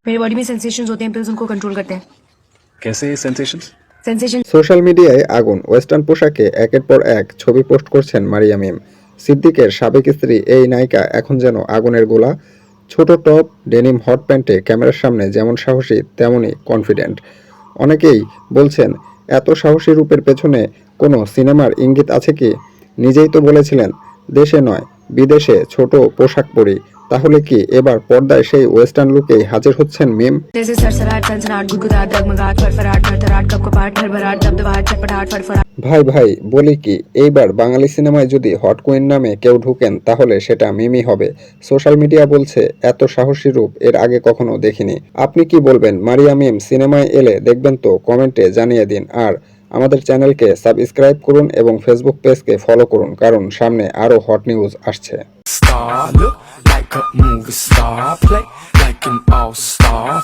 मेरी बॉडी में सेंसेशंस होते हैं पिल्स उनको कंट्रोल करते हैं कैसे सेंसेशंस सेंसेशन সোশ্যাল মিডিয়ায় আগুন ওয়েস্টার্ন পোশাকে একের পর এক ছবি পোস্ট করছেন মারিয়া মিম সিদ্দিকের সাবেক স্ত্রী এই নায়িকা এখন যেন আগুনের গোলা ছোট টপ ডেনিম হট প্যান্টে ক্যামেরার সামনে যেমন সাহসী তেমনই কনফিডেন্ট অনেকেই বলছেন এত সাহসী রূপের পেছনে কোনো সিনেমার ইঙ্গিত আছে কি নিজেই তো বলেছিলেন দেশে নয় বিদেশে ছোট পোশাক পরি তাহলে কি এবার পর্দায় সেই ওয়েস্টার্ন লুকেই হাজির হচ্ছেন মিম? ভাই ভাই বলি কি এইবার বাঙালি সিনেমায় যদি হট কুইন নামে কেউ ঢুকেন তাহলে সেটা মিমি হবে। সোশ্যাল মিডিয়া বলছে এত সাহসী রূপ এর আগে কখনো দেখিনি। আপনি কি বলবেন মারিয়া মিম সিনেমায় এলে দেখবেন তো কমেন্টে জানিয়ে দিন। আর আমাদের চ্যানেলকে সাবস্ক্রাইব করুন এবং ফেসবুক পেজকে ফলো করুন কারণ সামনে আরও হট নিউজ আসছে। Like a movie star. I play like an all star.